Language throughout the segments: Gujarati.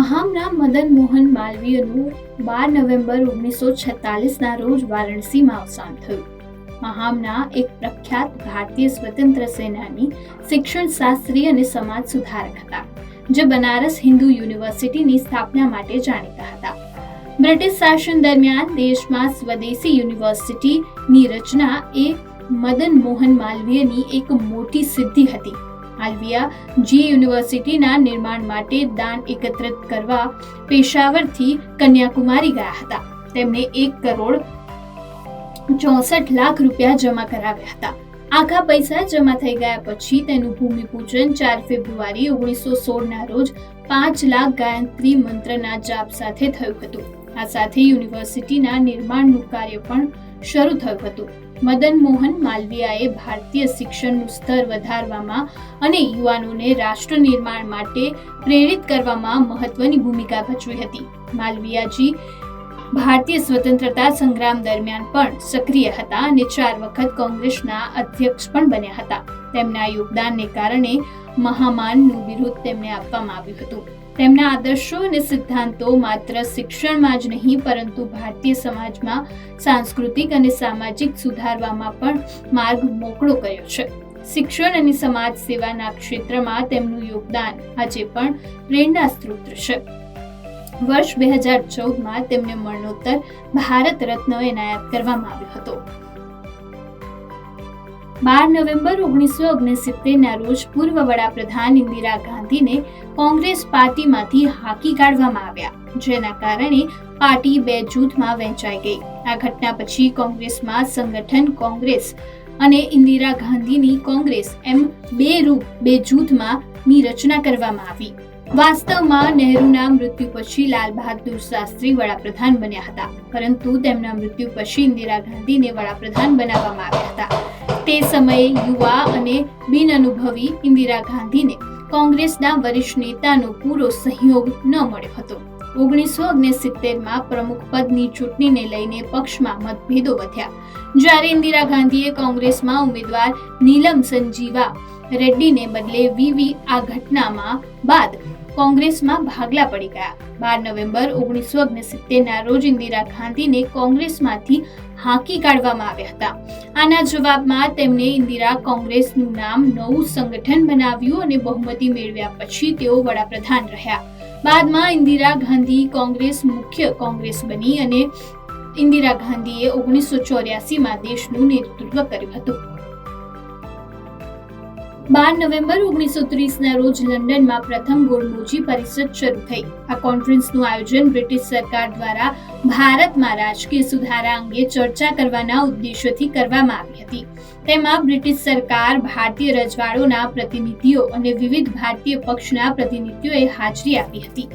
મહામના મદન મોહન માલવીયનું બાર નવેમ્બર ઓગણીસો છેતાલીસના રોજ વારાણસીમાં અવસાન થયું. મહામના એક પ્રખ્યાત ભારતીય સ્વતંત્ર સેનાની શિક્ષણ શાસ્ત્રી અને સમાજ સુધારક હતા, જે બનારસ હિન્દુ યુનિવર્સિટીની સ્થાપના માટે જાણીતા હતા. બ્રિટિશ શાસન દરમિયાન દેશમાં સ્વદેશી યુનિવર્સિટીની રચના એ મદન મોહન માલવીયની એક મોટી સિદ્ધિ હતી. માલવીયા જી યુનિવર્સિટીના નિર્માણ માટે દાન એકત્રિત કરવા પેશાવરથી કન્યાકુમારી ગયા હતા. તેમણે એક કરોડ ચોસઠ લાખ રૂપિયા જમા કરાવ્યા હતા. આખા પૈસા જમા થઈ ગયા પછી તેનું ભૂમિપૂજન ચાર ફેબ્રુઆરી ઓગણીસો સોળના રોજ પાંચ લાખ ગાયત્રી મંત્રના જાપ સાથે થયું હતું. આ સાથે યુનિવર્સિટીના નિર્માણનું કાર્ય પણ શરૂ થયું હતું. મદન મોહન માલવીયાએ ભારતીય શિક્ષણનું સ્તર વધારવામાં અને યુવાનોને રાષ્ટ્ર નિર્માણ માટે પ્રેરિત કરવામાં મહત્વની ભૂમિકા ભજવી હતી. માલવીયાજી ભારતીય સ્વતંત્રતા સંગ્રામ દરમિયાન પણ સક્રિય હતા અને ચાર વખત કોંગ્રેસના અધ્યક્ષ પણ બન્યા હતા. તેમના યોગદાનને કારણે મહામાનનું બિરુદ તેમને આપવામાં આવ્યું હતું. તેમના આદર્શો અને સિદ્ધાંતો માત્ર શિક્ષણમાં જ નહીં, પરંતુ ભારતીય સમાજમાં સાંસ્કૃતિક અને સામાજિક સુધારવામાં પણ માર્ગ મોકળો કર્યો છે. શિક્ષણ અને સમાજ સેવાના ક્ષેત્રમાં તેમનું યોગદાન આજે પણ પ્રેરણા સ્ત્રોત છે. વર્ષ બે હજાર ચૌદમાં તેમને મરણોત્તર ભારત રત્ન એનાયત કરવામાં આવ્યો હતો. બાર નવેમ્બર ઓગણીસો ઓગણસિત્તેરના રોજ પૂર્વ વડાપ્રધાન ઇન્દિરા ગાંધીને કોંગ્રેસ પાર્ટીમાંથી હાકી કાઢવામાં આવ્યા, જેના કારણે પાર્ટી બે જૂથમાં વહેંચાઈ ગઈ. આ ઘટના પછી કોંગ્રેસમાં સંગઠન કોંગ્રેસ અને ઇન્દિરા ગાંધીની કોંગ્રેસ એમ બે રૂપ, બે જૂથમાં ની રચના કરવામાં આવી. વાસ્તવમાં નહેરુના મૃત્યુ પછી લાલ બહાદુર શાસ્ત્રી વડાપ્રધાન બન્યા હતા, પરંતુ તેમના મૃત્યુ પછી ઇન્દિરા ગાંધીને વડાપ્રધાન બનાવવામાં આવ્યા હતા. તે સમયે યુવા અને બિનઅનુભવી ઇન્દિરા ગાંધીને કોંગ્રેસના વરિષ્ઠ નેતાનો પૂરો સહયોગ ન મળ્યો હતો. ઓગણીસો ઓગણસિત્તેરમાં પ્રમુખ પદની ચૂંટણીને લઈને પક્ષમાં મતભેદો વધ્યા. જ્યારે ઇન્દિરા ગાંધીએ કોંગ્રેસમાં ઉમેદવાર નીલમ સંજીવા રેડ્ડીને બદલે વીવી આ ઘટનામાં બાદ કોંગ્રેસમાં ભાગલા પડી ગયા. બાર નવેમ્બર ઓગણીસો ઓગણસિત્તેરના રોજ ઇન્દિરા ગાંધીને કોંગ્રેસમાંથી હાંકી કાઢવામાં આવ્યા હતા. આના જવાબમાં તેમણે ઇન્દિરા કોંગ્રેસનું નામ નવું સંગઠન બનાવ્યું અને બહુમતી મેળવ્યા પછી તેઓ વડાપ્રધાન રહ્યા. બાદમાં ઇન્દિરા ગાંધી કોંગ્રેસ મુખ્ય કોંગ્રેસ બની અને ઇન્દિરા ગાંધીએ ઓગણીસો ચોર્યાસીમાં દેશનું નેતૃત્વ કર્યું હતું. બાર નવેમ્બર ઓગણીસો ત્રીસના રોજ લંડનમાં પ્રથમ ગોળમોજી પરિષદ શરૂ થઈ. આ કોન્ફરન્સનું આયોજન બ્રિટિશ સરકાર દ્વારા ભારતમાં રાજકીય સુધારા અંગે ચર્ચા કરવાના ઉદ્દેશ્યથી કરવામાં આવી હતી. તેમાં બ્રિટિશ સરકાર, ભારતીય રજવાડોના પ્રતિનિધિઓ અને વિવિધ ભારતીય પક્ષના પ્રતિનિધિઓએ હાજરી આપી હતી.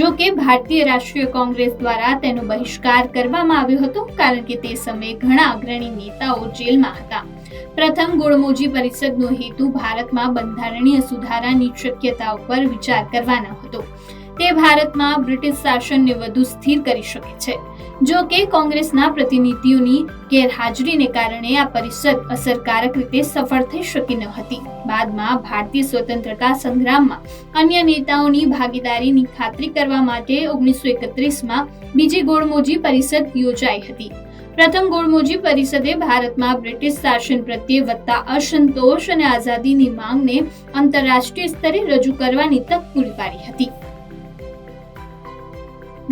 જો કે ભારતીય રાષ્ટ્રીય કોંગ્રેસ દ્વારા તેનો બહિષ્કાર કરવામાં આવ્યો હતો, કારણ કે તે સમયે ઘણા અગ્રણી નેતાઓ જેલમાં હતા. પ્રથમ ગોળમોજી પરિષદનો હેતુ ભારતમાં બંધારણીય સુધારાની શક્યતા ઉપર વિચાર કરવાનો હતો. તે ભારતમાં બ્રિટિશ શાસનને વધુ સ્થિર કરી શકે છે. જો કે કોંગ્રેસના પ્રતિનિધિઓની ગેરહાજરીને કારણે આ પરિષદ અસરકારક રીતે સફળ થઈ શકી ન હતી. બાદમાં ભારતીય સ્વતંત્રતા સંગ્રામમાં અન્ય નેતાઓની ભાગીદારીની ખાતરી કરવા માટે ઓગણીસો એકત્રીસમાં બીજી ગોળમોજી પરિષદ યોજાઈ હતી. પ્રથમ ગોળમોજી પરિષદે ભારતમાં બ્રિટિશ શાસન પ્રત્યે વધતા અસંતોષ અને આઝાદીની માંગને આંતરરાષ્ટ્રીય સ્તરે રજૂ કરવાની તક પૂરી પાડી હતી.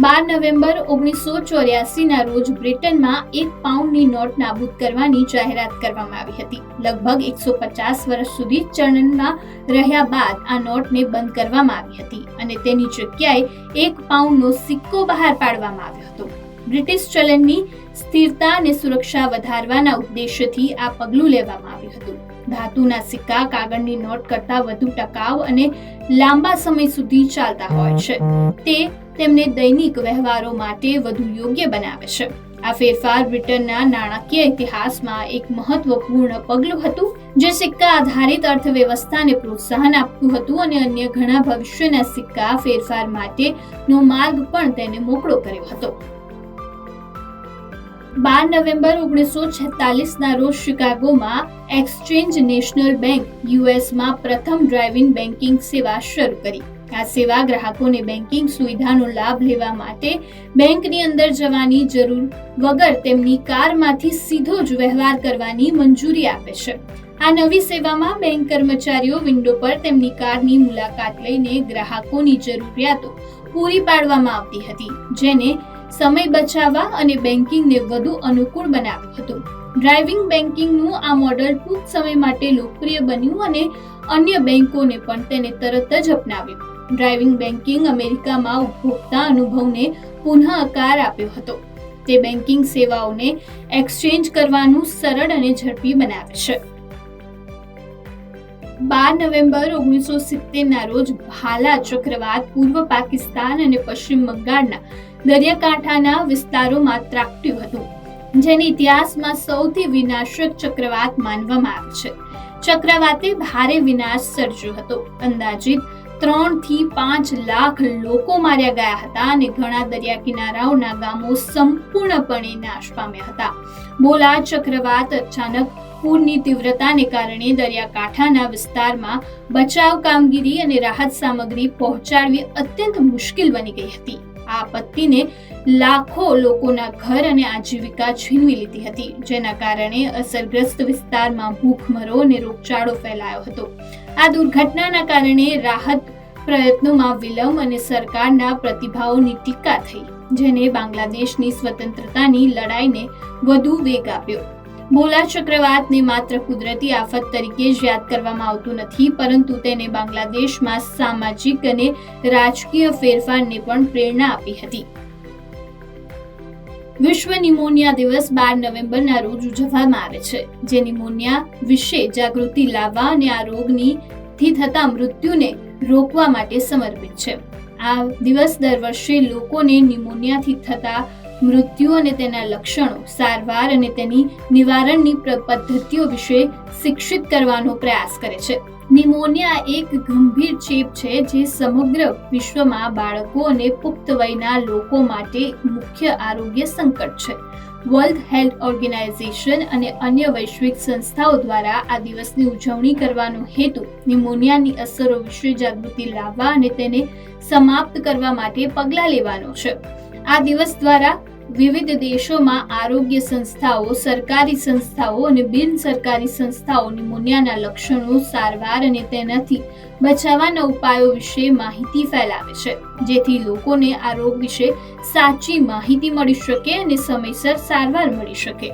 બાર નવેમ્બર ઓગણીસો ચોર્યાસીના રોજ બ્રિટનમાં એક પાઉન્ડની નોટ નાબૂદ કરવાની જાહેરાત કરવામાં આવી હતી. લગભગ એકસો પચાસ વર્ષ સુધી ચલણમાં રહ્યા બાદ આ નોટને બંધ કરવામાં આવી હતી અને તેની જગ્યાએ એક પાઉન્ડનો સિક્કો બહાર પાડવામાં આવ્યો હતો. બ્રિટિશ ચલણની સ્થિરતા અને સુરક્ષા વધારવાના ઉદ્દેશ્યથી આ પગલું લેવામાં આવ્યું હતું. ધાતુના સિક્કા કાગળની નોટ કરતાં વધુ ટકાઉ અને લાંબા સમય સુધી ચાલતા હોય છે. તે તેમને દૈનિક વ્યવહારો માટે વધુ યોગ્ય બનાવે છે. આ ફેરફાર બ્રિટનના નાણાકીય ઇતિહાસમાં એક મહત્વપૂર્ણ પગલું હતું, જે સિક્કા આધારિત અર્થવ્યવસ્થાને પ્રોત્સાહન આપતું હતું અને અન્ય ઘણા ભવિષ્યના સિક્કા ફેરફાર માટેનો માર્ગ પણ તેને મોકળો કર્યો હતો. બાર નવેમ્બર ઓગણીસો છેતાલીસના રોજ શિકાગોમાં એક્સચેન્જ નેશનલ બેંક યુએસમાં પ્રથમ ડ્રાઇવિંગ બેન્કિંગ સેવા શરૂ કરી. આ સેવા ગ્રાહકોને બેન્કિંગ સુવિધાનો લાભ લેવા માટે બેંકની અંદર જવાની જરૂર વગર તેમની કારમાંથી સીધો જ વ્યવહાર કરવાની મંજૂરી આપે છે. આ નવી સેવામાં બેંક કર્મચારીઓ વિન્ડો પર તેમની કારની મુલાકાત લઈને ગ્રાહકોની જરૂરિયાતો પૂરી પાડવામાં આવતી હતી, જેને સમય બચાવવા અને બેન્કિંગને વધુ અનુકૂળ બનાવ્યું હતું. ડ્રાઇવિંગ બેન્કિંગનું આ મોડલ ટૂંક સમય માટે લોકપ્રિય બન્યું અને અન્ય બેન્કોને પણ તેને તરત જ અપનાવ્યું. ડ્રાઇવિંગ બેન્કિંગ અમેરિકામાં ઉપભોક્તા અનુભવને પુનઃ આકાર આપ્યો હતો. તે બેન્કિંગ સેવાઓને એક્સચેન્જ કરવાનું સરળ અને ઝડપી બનાવે છે. બાર નવેમ્બર ઓગણીસો સિત્તેરના રોજ ભાલા ચક્રવાત પૂર્વ પાકિસ્તાન અને પશ્ચિમ બંગાળના દરિયાકાંઠાના વિસ્તારોમાં ત્રાટક્યું હતું, જેને ઇતિહાસમાં સૌથી વિનાશક ચક્રવાત માનવામાં આવે છે. ચક્રવાતે ભારે વિનાશ સર્જ્યો હતો. અંદાજિત ત્રણથી પાંચ લાખ લોકો માર્યા ગયા હતા અને ઘણા દરિયા કિનારાઓના ગામો સંપૂર્ણપણે નાશ પામ્યા હતા. બોલા ચક્રવાત અચાનક પૂરની તીવ્રતાને કારણે દરિયાકાંઠાના વિસ્તારમાં બચાવ કામગીરી અને રાહત સામગ્રી પહોંચાડવી અત્યંત મુશ્કેલ બની ગઈ હતી. આ આપત્તિને લાખો લોકોના ઘર અને આજીવિકા છીનવી લીધી હતી, જેના કારણે અસરગ્રસ્ત વિસ્તારમાં ભૂખમરો અને રોગચાળો ફેલાયો હતો. આ દુર્ઘટનાના કારણે રાહત પ્રયત્નોમાં વિલંબ અને સરકારના પ્રતિભાવોની ટીકા થઈ, જેને બાંગ્લાદેશની સ્વતંત્રતાની લડાઈને વધુ વેગ આપ્યો. બોલા ચક્રવાતને માત્ર કુદરતી આફત તરીકે જ યાદ કરવામાં આવતું નથી, પરંતુ તેને બાંગ્લાદેશમાં સામાજિક અને રાજકીય ફેરફારને પણ પ્રેરણા આપી હતી. વિશ્વ નિમોનિયા દિવસ બાર નવેમ્બરના રોજ ઉજવવામાં આવે છે, જે નિમોનિયા વિશે જાગૃતિ લાવવા અને આ રોગની થી થતા મૃત્યુને રોકવા માટે સમર્પિત છે. આ દિવસ દર વર્ષે લોકોને નિમોનિયાથી થતા મૃત્યુ અને તેના લક્ષણો સારવાર અને તેની નિવારણની પદ્ધતિઓ વિશે શિક્ષિત કરવાનો પ્રયાસ કરે છે. નિમોનિયા એક ગંભીર ચેપ છે જે સમગ્ર વિશ્વમાં બાળકો અને પુખ્ત વયના લોકો માટે મુખ્ય આરોગ્ય સંકટ છે. વર્લ્ડ હેલ્થ ઓર્ગેનાઇઝેશન અને અન્ય વૈશ્વિક સંસ્થાઓ દ્વારા આ દિવસની ઉજવણી કરવાનો હેતુ નિમોનિયાની અસરો વિશે જાગૃતિ લાવવા અને તેને સમાપ્ત કરવા માટે પગલાં લેવાનો છે. આ દિવસ દ્વારા વિવિધ દેશોમાં આરોગ્ય સંસ્થાઓ, સરકારી સંસ્થાઓ અને બિન સરકારી સંસ્થાઓની મુન્યાના લક્ષણો સારવાર અને તેનાથી બચાવવાના ઉપાયો વિશે માહિતી ફેલાવે છે. જેથી લોકોને આ રોગ વિશે સાચી માહિતી મળી શકે અને સમયસર સારવાર મળી શકે.